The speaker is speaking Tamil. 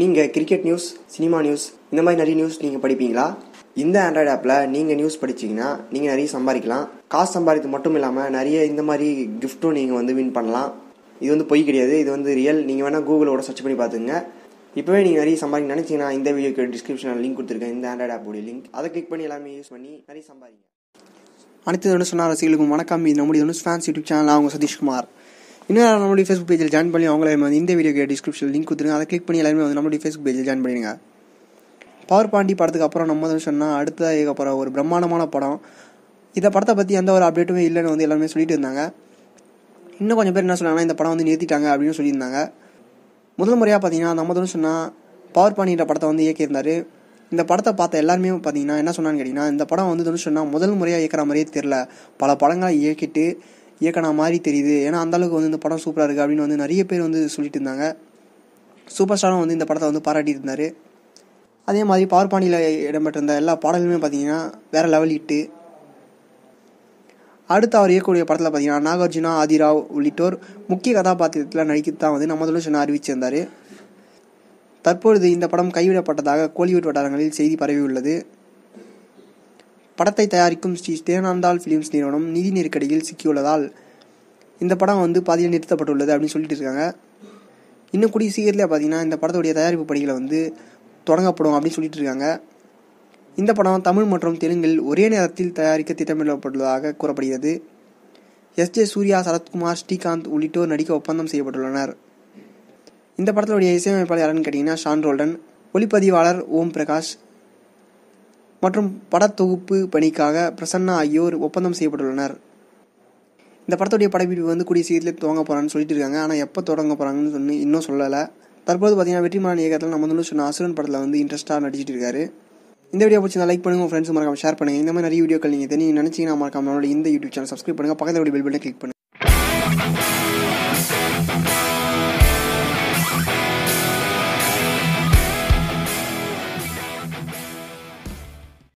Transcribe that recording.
நீங்கள் கிரிக்கெட் நியூஸ் சினிமா நியூஸ் இந்த மாதிரி நிறைய நியூஸ் நீங்கள் படிப்பீங்களா? இந்த ஆண்ட்ராய்டு ஆப்பில் நீங்கள் நியூஸ் படிச்சீங்கன்னா நீங்கள் நிறைய சம்பாதிக்கலாம். காசு சம்பாதித்து மட்டும் இல்லாமல் நிறைய இந்த மாதிரி கிஃப்ட்டும் நீங்கள் வந்து வின் பண்ணலாம். இது வந்து பொய் கிடையாது. இது வந்து ரியல் நீங்கள் வேணால் கூகுளோட சர்ச் பண்ணி பார்த்துங்க. இப்போவே நீங்கள் நிறைய சம்பாதிக்க நினச்சிங்கன்னா இந்த வீடியோக்கு டிஸ்கிரிப்ஷனில் லிங்க் கொடுத்துருக்கேன். இந்த ஆண்ட்ராய்டு ஆப்போடைய லிங்க் அதை கிளிக் பண்ணி எல்லாமே யூஸ் பண்ணி நிறைய சம்பாதிங்க. அனைத்து தனுஷ் சொன்ன ரசிகளுக்கும் வணக்கம். இது நம்முடைய தனுஷ் ஃபேன்ஸ் யூடியூப் சேனல் அவங்க சதீஷ்குமார். இன்னும் நம்மளுடைய ஃபேஸ்புக் பேஜில் ஜாயின் பண்ணி அவங்களே வந்து இந்த வீடியோக்கு டிஸ்கிரிப்ஷன் லிங்க் கொடுத்துருங்க. அதை கிளிக் பண்ணி எல்லாருமே வந்து நம்மளுடைய ஃபேஸ்புக் பேஜில் ஜாயின் பண்ணிடுங்க. பவர் பாண்டி படத்துக்கு அப்புறம் நம்ம வந்து சொன்னால் அடுத்ததாக போகிற ஒரு பிரம்மாண்டமான படம். இந்த படத்தை பற்றி எந்த ஒரு அப்டேட்டுமே இல்லைன்னு வந்து எல்லாருமே சொல்லிட்டு இருந்தாங்க. இன்னும் கொஞ்சம் பேர் என்ன சொன்னாங்கன்னா இந்த படம் வந்து நிறுத்திட்டாங்க அப்படின்னு சொல்லியிருந்தாங்க. முதல் முறையாக பார்த்தீங்கன்னா நம்ம வந்து சொன்னால் பவர் பாண்டின்ற படத்தை வந்து இயக்கியிருந்தார். இந்த படத்தை பார்த்த எல்லாருமே பார்த்தீங்கன்னா என்ன சொன்னான்னு கேட்டிங்கன்னா இந்த படம் வந்து வந்து சொன்னால் முதல் முறையாக இயக்கிற மாதிரியே தெரில பல படங்களை இயக்கிட்டு இயக்கனா மாதிரி தெரியுது. ஏன்னா அந்தளவுக்கு வந்து இந்த படம் சூப்பராக இருக்குது அப்படின்னு வந்து நிறைய பேர் வந்து சொல்லிட்டு இருந்தாங்க. சூப்பர் ஸ்டாரும் வந்து இந்த படத்தை வந்து பாராட்டிட்டு இருந்தார். அதே மாதிரி பவர் பாண்டியில் இடம்பெற்றிருந்த எல்லா பாடலுமே பார்த்தீங்கன்னா வேறு லெவல் இட்டு. அடுத்து அவர் இயக்கக்கூடிய படத்தில் பார்த்தீங்கன்னா நாகார்ஜுனா ஆதிராவ் உள்ளிட்டோர் முக்கிய கதாபாத்திரத்தில் நடிக்க தான் வந்து நம்ம சொன்ன அறிவிச்சிருந்தார். தற்பொழுது இந்த படம் கைவிடப்பட்டதாக கோலிவுட் வட்டாரங்களில் செய்தி பரவியுள்ளது. படத்தை தயாரிக்கும் ஸ்ரீ தேனாந்தாள் ஃபிலிம்ஸ் நிறுவனம் நிதி நெருக்கடியில் சிக்கியுள்ளதால் இந்த படம் வந்து பாதியில் நிறுத்தப்பட்டுள்ளது அப்படின்னு சொல்லிட்டு இருக்காங்க. இன்னும் கூடிய சீக்கிரத்தில் பார்த்தீங்கன்னா இந்த படத்துடைய தயாரிப்பு பணிகளை வந்து தொடங்கப்படும் அப்படின்னு சொல்லிட்டு இருக்காங்க. இந்த படம் தமிழ் மற்றும் தெலுங்கில் ஒரே நேரத்தில் தயாரிக்க திட்டமிடப்பட்டுள்ளதாக கூறப்படுகிறது. எஸ் ஜே சூர்யா சரத்குமார் ஸ்ரீகாந்த் உள்ளிட்டோர் நடிக்க ஒப்பந்தம் செய்யப்பட்டுள்ளனர். இந்த படத்துடைய இசையமைப்பாளர் யாருன்னு கேட்டிங்கன்னா ஷான் ரோல்டன் ஒளிப்பதிவாளர் ஓம் பிரகாஷ் மற்றும் படத்தொகுப்பு பணிக்காக பிரசன்னா ஆகியோர் ஒப்பந்தம் செய்யப்பட்டுள்ளனர். இந்த படத்துடைய படப்பிடிப்பு வந்து கூடிய சீக்கிரத்தில் துவங்க போகிறான்னு சொல்லிட்டு இருக்காங்க. ஆனால் எப்போ தொடங்க போகிறாங்கன்னு சொல்லி இன்னும் சொல்லலை. தற்போது பார்த்தீங்கன்னா வெற்றிமாறன் இயக்கத்தில் நம்ம வந்து சொன்ன அசுரன் படத்தில் வந்து இன்ட்ரெஸ்ட்டாக நடிச்சிட்டு இருக்காரு. இந்த வீடியோ பிடிச்சி லைக் பண்ணுங்க ஃப்ரெண்ட்ஸ் மறக்காம ஷேர் பண்ணுங்க. இந்த மாதிரி நிறைய வீடியோக்கள் நீங்கள் தெரியும் நினச்சிங்கன்னா மறக்காம நம்மளோட இந்த யூடியூப் சேனல் சப்ஸ்கிரைப் பண்ணுங்க. பக்கத்தில் பெல் பட்டனை கிளிக் பண்ணுங்க.